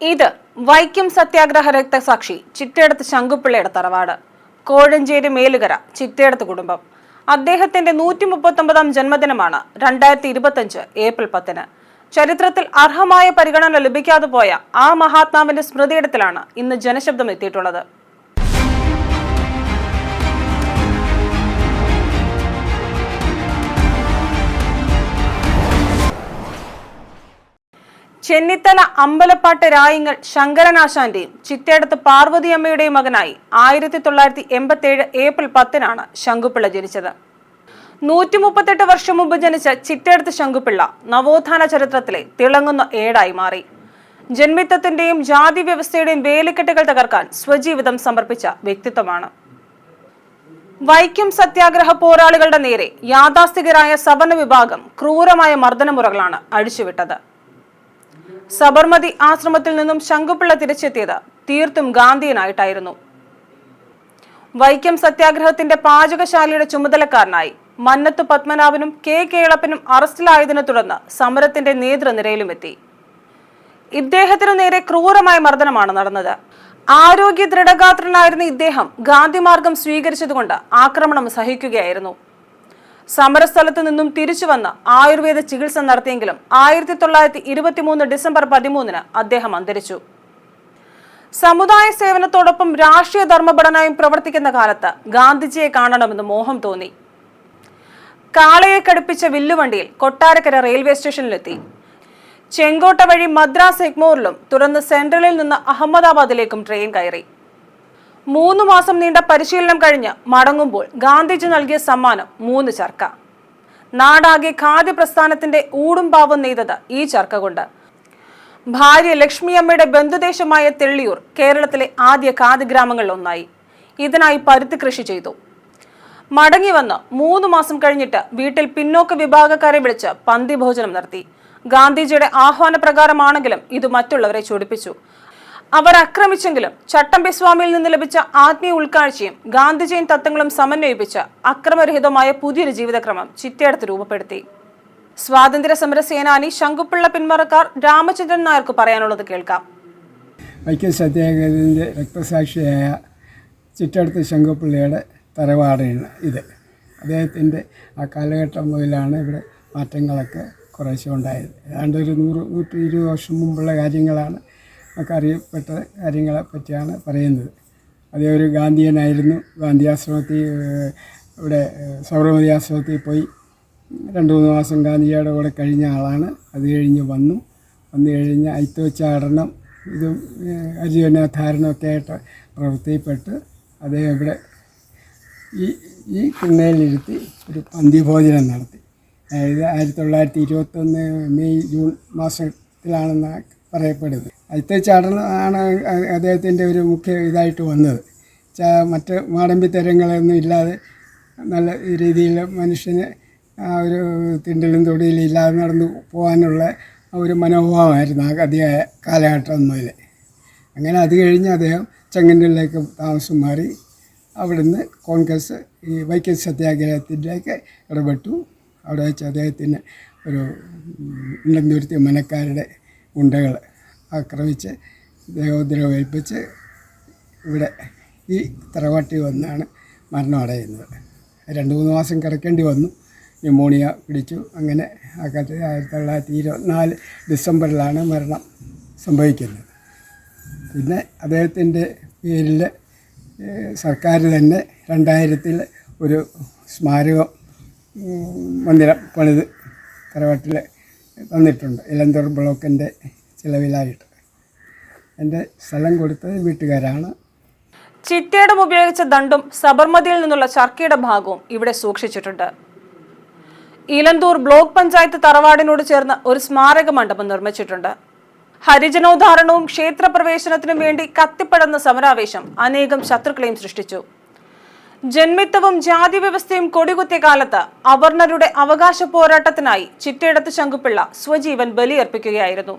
ഇത് വൈക്കം സത്യാഗ്രഹ രക്തസാക്ഷി ചിറ്റേടത്ത് ശങ്കുപിള്ളയുടെ തറവാട്. കോഴഞ്ചേരി മേലുകര ചിറ്റേടത്ത് കുടുംബം. അദ്ദേഹത്തിന്റെ നൂറ്റി മുപ്പത്തൊമ്പതാം ജന്മദിനമാണ് രണ്ടായിരത്തി ഇരുപത്തഞ്ച് ഏപ്രിൽ പത്തിന്. ചരിത്രത്തിൽ അർഹമായ പരിഗണന ലഭിക്കാതെ പോയ ആ മഹാത്മാവിന്റെ സ്മൃതിയിടത്തിലാണ് ഇന്ന് ജനശബ്ദം എത്തിയിട്ടുള്ളത്. ചെന്നിത്തല അമ്പലപ്പാട്ട് രായങ്ങൾ ശങ്കരനാശാന്റെയും ചിറ്റേടത്ത് പാർവതിയമ്മയുടെയും മകനായി ആയിരത്തി തൊള്ളായിരത്തി എൺപത്തി ഏഴ് ഏപ്രിൽ പത്തിനാണ് ശങ്കുപിള്ള ജനിച്ചത്. നൂറ്റി മുപ്പത്തെട്ട് വർഷം മുമ്പ് ജനിച്ച ചിറ്റേടത്ത് ശങ്കുപിള്ള നവോത്ഥാന ചരിത്രത്തിലെ തിളങ്ങുന്ന ഏടായി മാറി. ജന്മിത്തത്തിന്റെയും ജാതി വ്യവസ്ഥയുടെയും വേലിക്കെട്ടുകൾ തകർക്കാൻ സ്വജീവിതം സമർപ്പിച്ച വ്യക്തിത്വമാണ്. വൈക്കം സത്യാഗ്രഹ പോരാളികളുടെ നേരെ യാഥാസ്ഥികരായ സവർണ വിഭാഗം ക്രൂരമായ മർദ്ദനമുറകളാണ് അഴിച്ചുവിട്ടത്. സബർമതി ആശ്രമത്തിൽ നിന്നും ശങ്കുപിള്ള തിരിച്ചെത്തിയത് തീർത്തും ഗാന്ധിയനായിട്ടായിരുന്നു. വൈക്കം സത്യാഗ്രഹത്തിന്റെ പാചകശാലയുടെ ചുമതലക്കാരനായി മന്നത്ത് പത്മനാഭനും കെ കേളപ്പനും അറസ്റ്റിലായതിനെ തുടർന്ന് സമരത്തിന്റെ നേതൃനിരയിലുമെത്തി. ഇദ്ദേഹത്തിനു നേരെ ക്രൂരമായ മർദ്ദനമാണ് നടന്നത്. ആരോഗ്യ ദൃഢഗാത്രനായിരുന്ന ഇദ്ദേഹം ഗാന്ധിമാർഗം സ്വീകരിച്ചതുകൊണ്ട് ആക്രമണം സഹിക്കുകയായിരുന്നു. സമരസ്ഥലത്ത് നിന്നും തിരിച്ചു വന്ന് ആയുർവേദ ചികിത്സ നടത്തിയെങ്കിലും ആയിരത്തി തൊള്ളായിരത്തി ഇരുപത്തിമൂന്ന് ഡിസംബർ പതിമൂന്നിന് അദ്ദേഹം അന്തരിച്ചു. സമുദായ സേവനത്തോടൊപ്പം രാഷ്ട്രീയ ധർമ്മപടനായും പ്രവർത്തിക്കുന്ന കാലത്ത് ഗാന്ധിജിയെ കാണണമെന്ന് മോഹം തോന്നി. കാളയെ കടുപ്പിച്ച വില്ലുവണ്ടിയിൽ കൊട്ടാരക്കര റെയിൽവേ സ്റ്റേഷനിലെത്തി. ചെങ്കോട്ട വഴി മദ്രാസ് എഗ്മോറിലും തുടർന്ന് സെൻട്രലിൽ നിന്ന് അഹമ്മദാബാദിലേക്കും ട്രെയിൻ കയറി. മൂന്ന് മാസം നീണ്ട പരിശീലനം കഴിഞ്ഞ് മടങ്ങുമ്പോൾ ഗാന്ധിജി നൽകിയ സമ്മാനം മൂന്ന് ചർക്ക. നാടാകെ ഖാദ്യ പ്രസ്ഥാനത്തിന്റെ ഊടും പാവും നെയ്തത് ഈ ചർക്ക കൊണ്ട് ഭാര്യ ലക്ഷ്മിയമ്മയുടെ ബന്ധുദേശമായ തെള്ളിയൂർ കേരളത്തിലെ ആദ്യ ഖാദി ഗ്രാമങ്ങളിൽ ഒന്നായി ഇതിനായി പരുത്തി കൃഷി ചെയ്തു. മടങ്ങി വന്ന് മൂന്ന് മാസം കഴിഞ്ഞിട്ട് വീട്ടിൽ പിന്നോക്ക വിഭാഗക്കാരെ വിളിച്ച് പന്തി ഭോജനം നടത്തി. ഗാന്ധിജിയുടെ ആഹ്വാന പ്രകാരമാണെങ്കിലും ഇത് മറ്റുള്ളവരെ ചൊടിപ്പിച്ചു. അവർ ആക്രമിച്ചെങ്കിലും ചട്ടമ്പി സ്വാമിയിൽ നിന്ന് ലഭിച്ച ആത്മീയ ഉൾക്കാഴ്ചയും ഗാന്ധിജയൻ തത്വങ്ങളും സമന്വയിപ്പിച്ച് അക്രമരഹിതമായ പുതിയൊരു ജീവിതക്രമം ചിറ്റയടത്ത് രൂപപ്പെടുത്തി. സ്വാതന്ത്ര്യ സമര സേനാനി ശങ്കുപിള്ള പിന്മറക്കാർ രാമചന്ദ്രൻ നായർക്ക് പറയാനുള്ളത് കേൾക്കാം. വൈക്കം സത്യാഗ്രഹത്തിന്റെ രക്തസാക്ഷിയായ ചിറ്റടുത്ത് ശങ്കുപിള്ളയുടെ തറവാടാണ് ഇത്. അദ്ദേഹത്തിന്റെ ആ കാലഘട്ടം മുതലാണ് ഇവിടെ മാറ്റങ്ങളൊക്കെ കുറേശ്ശെ ഉണ്ടായത് ഏതാണ്ട് ഒരു നൂറ് നൂറ്റി ഇരുപത് വർഷം മുമ്പുള്ള കാര്യങ്ങളാണ് നമുക്ക് അറിയപ്പെട്ട കാര്യങ്ങളെ പറ്റിയാണ് പറയുന്നത്. അതേ ഒരു ഗാന്ധിയനായിരുന്നു. ഗാന്ധി ആശ്രമത്തിൽ ഇവിടെ സൗരമതി ആശ്രമത്തിൽ പോയി രണ്ട് മൂന്ന് മാസം ഗാന്ധിജിയുടെ കൂടെ കഴിഞ്ഞ ആളാണ്. അത് കഴിഞ്ഞ് വന്നു. വന്നു കഴിഞ്ഞ് അയിത്തോച്ചാടനം ഇതും ഏഹ്, ഹരിജനാധാരണമൊക്കെ ആയിട്ട് പ്രവൃത്തിപ്പെട്ട് അദ്ദേഹം ഇവിടെ ഈ ഈ കിണ്ണയിലിരുത്തി ഒരു പന്തിഭോജനം നടത്തി. അതായത് ആയിരത്തി തൊള്ളായിരത്തി ഇരുപത്തൊന്ന് മെയ് ജൂൺ മാസത്തിലാണെന്ന് പറയപ്പെടുന്നത് അയിത്തച്ചാടനം ആണ് അദ്ദേഹത്തിന്റെ ഒരു മുഖ്യ ഇതായിട്ട് വന്നത് മറ്റ് മറ്റ് മാടമ്പിത്തരങ്ങളൊന്നും ഇല്ലാതെ നല്ല രീതിയിൽ മനുഷ്യന് ആ ഒരു തിണ്ടലും തൊടിയിലും ഇല്ലാതെ നടന്നു പോകാനുള്ള ഒരു മനോഭാവമായിരുന്നു ആ കഥയായ കാലഘട്ടം മുതൽ അങ്ങനെ അത് കഴിഞ്ഞ് അദ്ദേഹം ചെങ്ങന്നൂരിലേക്ക് താമസം മാറി അവിടുന്ന് കോൺഗ്രസ് ഈ വൈക്കം സത്യാഗ്രഹത്തിലേക്ക് ഇടപെട്ടു അവിടെ വെച്ച് അദ്ദേഹത്തിന് ഒരു ഇണ്ടന്തുരുത്തി മനക്കാരുടെ ഗുണ്ടകൾ ആക്രമിച്ച് ദേഹോദ്രവം ഏൽപ്പിച്ച് ഇവിടെ ഈ തറവാട്ടി വന്നാണ് മരണം അടയുന്നത്. രണ്ട് മൂന്ന് മാസം കിടക്കേണ്ടി വന്നു. ന്യൂമോണിയ പിടിച്ചു. അങ്ങനെ ആ കാലത്ത് ആയിരത്തി തൊള്ളായിരത്തി ഇരുപത്തിനാല് ഡിസംബറിലാണ് മരണം സംഭവിക്കുന്നത്. പിന്നെ അദ്ദേഹത്തിന്റെ പേരിൽ സർക്കാർ തന്നെ രണ്ടായിരത്തിൽ ഒരു സ്മാരകം മന്ദിരം പണിത് തറവാട്ടിൽ തന്നിട്ടുണ്ട് ഇലന്തൂർ ബ്ലോക്കിന്റെ ചിലവിലായിട്ട്. എന്റെ സ്ഥലം കൊടുത്തത് വീട്ടുകാരാണ്. ചിറ്റേടം ഉപയോഗിച്ച ദണ്ടും സബർമതിയിൽ നിന്നുള്ള ചർക്കയുടെ ഭാഗവും ഇവിടെ സൂക്ഷിച്ചിട്ടുണ്ട്. ഇലന്തൂർ ബ്ലോക്ക് പഞ്ചായത്ത് തറവാടിനോട് ചേർന്ന ഒരു സ്മാരക മണ്ഡപം നിർമ്മിച്ചിട്ടുണ്ട്. ഹരിജനോദ്ധാരണവും ക്ഷേത്രപ്രവേശനത്തിനും വേണ്ടി കത്തിപ്പടർന്ന സമരാവേശം അനേകം ശത്രുക്കളെയും സൃഷ്ടിച്ചു. ജന്മിത്തവും ജാതി വ്യവസ്ഥയും കൊടികുത്തിയ കാലത്ത് അവർണരുടെ അവകാശ പോരാട്ടത്തിനായി ചിറ്റയിടത്ത് ശങ്കുപിള്ള സ്വജീവൻ ബലിയർപ്പിക്കുകയായിരുന്നു.